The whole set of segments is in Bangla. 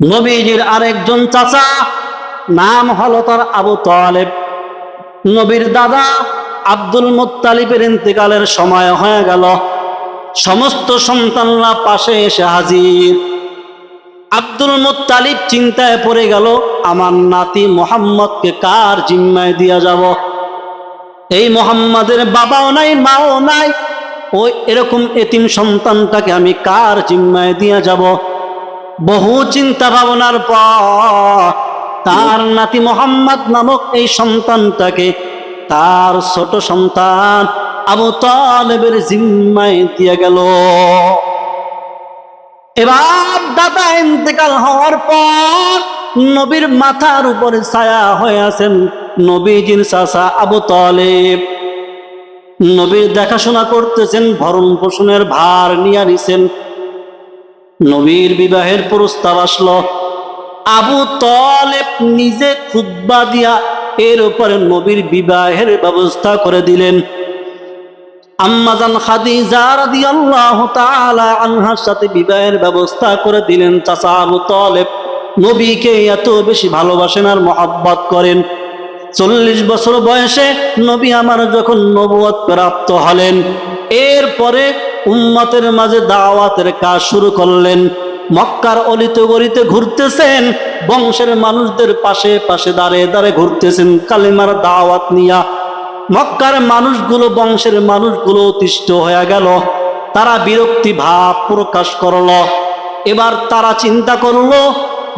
নবীজির আরেকজন চাচা, নাম হলো তার আবু তালেব। নবীর দাদা আব্দুল মুত্তালিবের ইন্তেকালের সময় হয়ে গেল। সমস্ত সন্তানরা পাশে এসে হাজির। আব্দুল মুত্তালিব চিন্তায় পড়ে গেল, আমার নাতি মোহাম্মদকে কার জিম্মায় দিয়া যাব? এই মোহাম্মদের বাবাও নাই, মাও নাই। ওই এরকম এতিম সন্তানটাকে আমি কার জিম্মায় দিয়া যাব? বহু চিন্তা ভাবনার পর তার নাতি মোহাম্মদ নামক এই সন্তানটাকে তার ছোট সন্তান আবু তালেবের জিম্মায় দিয়ে গেল। এবার দাদা ইন্তেকাল হওয়ার পর নবীর মাথার উপরে ছায়া হয়ে আছেন নবীজির চাষা আবু তালেব। নবীর দেখাশোনা করতেছেন ভরণ পোষণের ভার নিয়ে নিছেন নবীর বিবাহের প্রস্তাব আসলো। আবু তলেব নিজে খুদ্া দিয়া এর উপরে নবীর বিবাহের ব্যবস্থা করে দিলেন। আম্মাজান খাদিজা রাদিয়াল্লাহু তাআলা আনহার সাথে বিবাহের ব্যবস্থা করে দিলেন চাচা আবু তলেব। নবীকে এত বেশি ভালোবাসেন আর মহাব্বত করেন। চল্লিশ বছর বয়সে নবী আমার যখন নবুয়ত প্রাপ্ত হলেন। এরপরে উম্মতের মাঝে দাওয়াতের কাজ শুরু করলেন। মক্কার অলিতে গলিতে ঘুরতেছেন। বংশের মানুষদের পাশে পাশে দাঁড়ে দাঁড়ে ঘুরতেছেন কালিমার দাওয়াত নিয়া। মক্কার মানুষগুলো, বংশের মানুষগুলো অতিষ্ঠ হয়ে গেল। তারা বিরক্তি ভাব প্রকাশ করল। এবার তারা চিন্তা করল,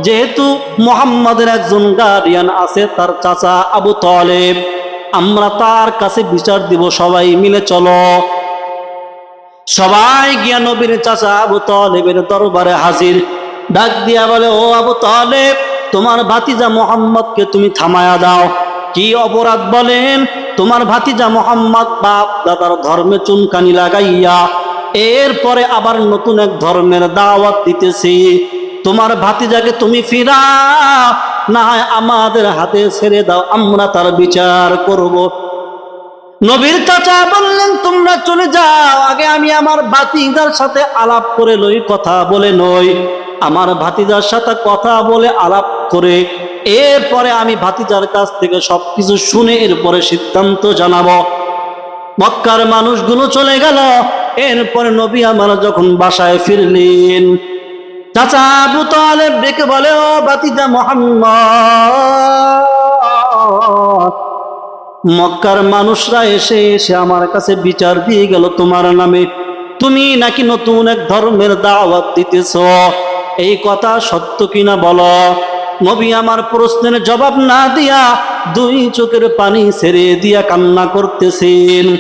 যেহেতু মোহাম্মদের একজন গার্ডিয়ান আছে, তার চাচা আবু তলেব, আমরা তার কাছে বিচার দিব সবাই মিলে চলো। সবাই গিয়া নবীর চাচা আবু তলেবের দরবারে হাজির। ডাক দিয়া বলে, ও আবু তলেব, তোমার ভাতিজা মোহাম্মদকে তুমি থামায়া দাও। কি অপরাধ বলেন? তোমার ভাতিজা মোহাম্মদ বাপ দাদার ধর্মে চুনকানি লাগাইয়া, এরপরে আবার নতুন এক ধর্মের দাওয়াত দিতেছি। তোমার ভাতিজাকে তুমি ফিরা না হয় আমাদের হাতে ছেড়ে দাও, আমরা তার বিচার করব। নবীর চাচা বললেন, তোমরা চলে যাও। আগে আমি আমার ভাতিজার সাথে আলাপ করে লই, কথা বলে নই। আমার ভাতিজার সাথে কথা বলে আলাপ করে, এরপরে আমি ভাতিজার কাছ থেকে সবকিছু শুনে এরপরে সিদ্ধান্ত জানাব। মক্কার মানুষগুলো চলে গেল। এরপরে নবী আমার যখন বাসায় ফিরলেন, চাচা আবু তালেব ডেকে বলে, ও বাতিজা মোহাম্মদ মক্কার মানুষরা এসে এসে আমার কাছে বিচার দিয়ে গেল তোমার নামে। তুমি নাকি নতুন এক ধর্মের দাওয়াত দিতেছ? এই কথা সত্য কিনা বলো? নবী আমার প্রশ্নের জবাব না দিয়া দুই চোখের পানি ছেড়ে দিয়া কান্না করতেছেন।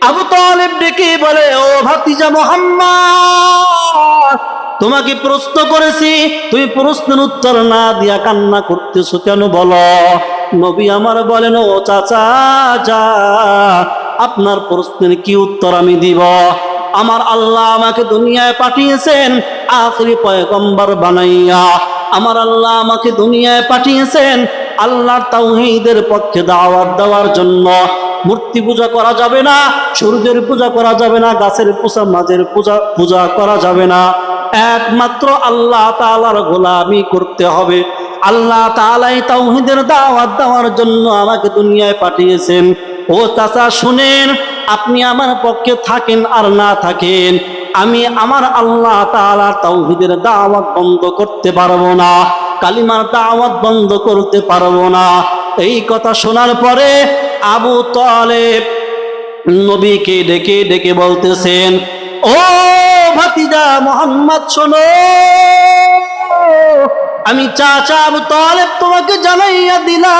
আবু তালেব ডেকে বলে, ও ভাতিজা মোহাম্মদ, তোমাকে প্রশ্ন করেছি। তুমি প্রশ্নের উত্তর না দিয়া কান্না করতেছো কেন বলো? নবী আমার বলেন, ও চাচা, যা। আপনার প্রশ্নের কি উত্তর আমি দিব? আমার আল্লাহ আমাকে দুনিয়ায় পাঠিয়েছেন, আখরি পয়গম্বর বানাইয়া। আমার আল্লাহ আমাকে দুনিয়ায় পাঠিয়েছেন, আল্লাহর তাওহীদের পক্ষে দাওয়াত দেওয়ার জন্য। মূর্তি পূজা করা যাবে না, সূর্যের পূজা করা যাবে না, গাছের পূজা মাঝের পূজা পূজা করা যাবে না। একমাত্র আল্লাহ তাআলার গোলামি করতে হবে। আল্লাহ তাআলাই তাওহীদের দাওয়াত দেওয়ার জন্য আমাকে দুনিয়ায় পাঠিয়েছেন। ও চাচা, শুনেন, আপনি আমার পক্ষে থাকেন আর না থাকেন। আমি আমার আল্লাহ তাআলা তাওহীদের দাওয়াত বন্ধ করতে পারব না, কালিমার দাওয়াত বন্ধ করতে পারব না। এই কথা শোনার পরে আবু তালেব নবীকে ডেকে ডেকে বলতেছেন, ও ভাতিজা মোহাম্মদ, শোনো। আমি চাচা আবু তালেব তোমাকে জানাইয়া দিলা।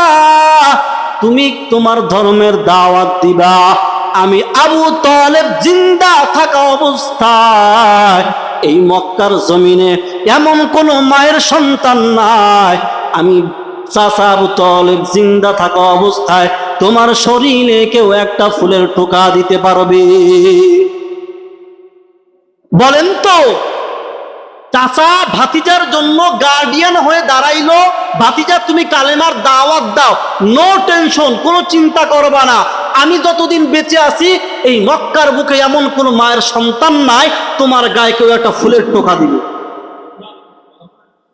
তুমি তোমার ধর্মের দাওয়াত দিবা। আমি আবু তালেব জিন্দা থাকা অবস্থায়, এই মক্কার জমিনে এমন কোন মায়ের সন্তান নাই। আমি চাচা আবু তালেব জিন্দা থাকা অবস্থায়, তোমার শরীরে কেউ একটা ফুলের টোকা দিতে পারবে। বলেন তো চাচা ভাতিজার জন্য গার্ডিয়ান হয়ে দাঁড়াইলো। ভাতিজা, তুমি কালেমার দাওয়াত দাও। নো টেনশন কোনো চিন্তা করবা না। আমি যতদিন বেঁচে আছি, এই মক্কার বুকে এমন কোন মায়ের সন্তান নাই, তোমার গায়ে কেউ একটা ফুলের টোকা দিবে।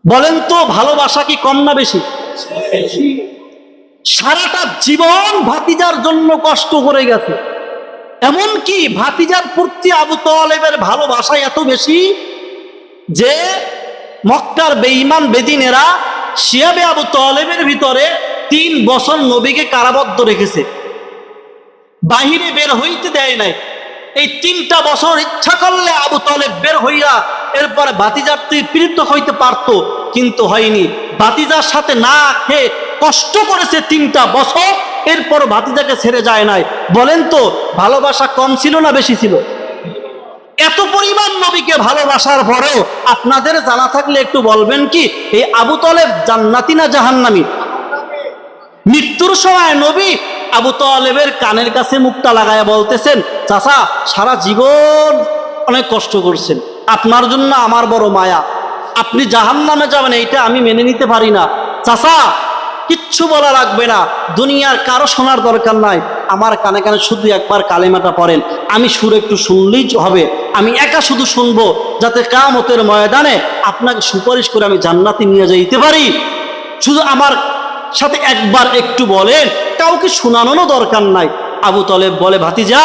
বলেন তো, ভালোবাসা কি কম না বেশি? সারাটা জীবন ভাতিজার জন্য কষ্ট করে গেছে। এমনকি ভাতিজার প্রতি আবু তলেবের ভালোবাসা এত বেশি যে মক্কার বেঈমান বেদিনেরা শিয়াবে আবু তলেবের ভিতরে তিন বছর নবীকে কারাবদ্ধ রেখেছে। বাহিরে বের হইতে দেয় নাই। এই তিনটা বছর ইচ্ছা করলে আবু তলেব বের হইয়া এরপরে বাতিজার তুই পীড়িত হইতে পারতো, কিন্তু হয়নি। বাতিজার সাথে না খেয়ে কষ্ট করেছে তিনটা বছর এরপর ভাতিজাকে ছেড়ে যায় নাই। বলেন তো, ভালোবাসা কম ছিল না বেশি ছিল? এত পরিমাণ নবীকে ভালোবাসার পরেও আপনাদের জানা থাকলে একটু বলবেন কি? এই আবু তলেব জান্নাতি না জাহান্নামী? মৃত্যুর সময় নবী আবু তালেবের কানের কাছে মুখটা লাগায় বলতেছেন, চাচা, সারা জীবন অনেক কষ্ট করছেন। আপনার জন্য আমার বড় মায়া। আপনি জাহান নামে যাবেন, এইটা আমি মেনে নিতে পারি না। চাচা, কিচ্ছু বলা লাগবে না। দুনিয়ার কারও শোনার দরকার নাই। আমার কানে কানে শুধু একবার কালেমাটা পড়েন। আমি সুর একটু শুনলেই হবে। আমি একা শুধু শুনব, যাতে কামতের ময়দানে আপনাকে সুপারিশ করে আমি জান্নাতে নিয়ে যাইতে পারি। শুধু আমার সাথে একবার একটু বলেন, কাউকে শোনানোরও দরকার নাই। আবু তলেব বলে, ভাতিজা,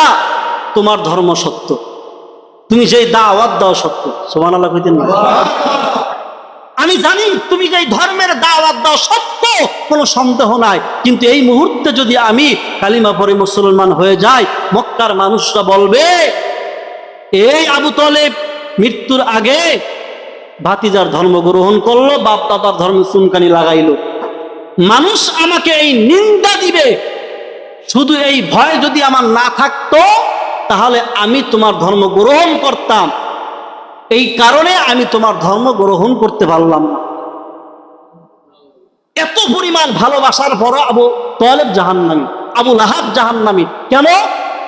তোমার ধর্ম সত্য। তুমি যেই দাওয়াত দাও সত্য। সোমান আল্লাহ কইতেন না। আমি জানি তুমি যে ধর্মের দাওয়াত দাও সত্য, কোনো সন্দেহ নাই। কিন্তু এই মুহূর্তে যদি আমি কালিমা পরে মুসলমান হয়ে যাই, মক্কার মানুষরা বলবে, এই আবু তলেব মৃত্যুর আগে ভাতিজার ধর্ম গ্রহণ করল বাপ দাদার ধর্ম চুনকানি লাগাইলো। মানুষ আমাকে এই নিন্দা দিবে। শুধু এই ভয় যদি আমার না থাকতো, তাহলে আমি তোমার ধর্ম গ্রহণ করতাম। এই কারণে আমি তোমার ধর্ম গ্রহণ করতে পারলাম না। এত পরিমাণ ভালোবাসার পর আবু তলেব জাহান্নামী, আবু লাহাব জাহান্নামী, কেন?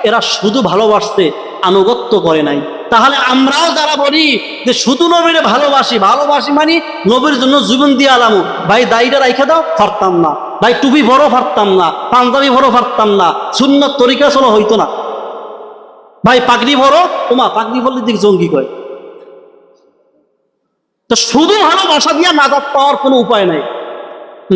এরা শুধু ভালোবাসতে আনুগত্য করে নাই। তাহলে আমরাও যারা বলি যে শুধু নবীরে ভালোবাসি ভালোবাসি মানে নবীর জন্য জীবন দিয়ে আলামু। ভাই দায়ীটা রাইখে দাও পারতাম না। ভাই, টুপি বড় পারতাম না। পাঞ্জাবি বড় পারতাম না। শূন্য তরিকা চলো হইতো না। ভাই, পাগড়ি বড় তোমা পাগড়ি বললে দিক জঙ্গি কয়। তো শুধু ভালোবাসা দিয়ে নাজাদ পাওয়ার কোনো উপায় নাই।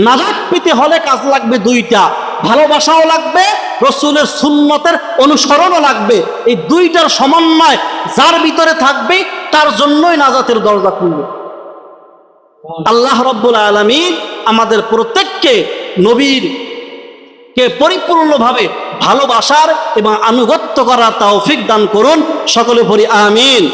নাজাদ পেতে হলে কাজ লাগবে দুইটা। ভালোবাসাও লাগবে, রসুলের সুন্নতের অনুসরণও লাগবে। এই দুইটার সমন্বয় যার ভিতরে থাকবে, তার জন্যই নাজাতের দরজা খুলবে। আল্লাহ রব্বুল আলমিন আমাদের প্রত্যেককে নবীর কে পরিপূর্ণভাবে ভালোবাসার এবং আনুগত্য করার তৌফিক দান করুন। সকলে ভরি আমিন।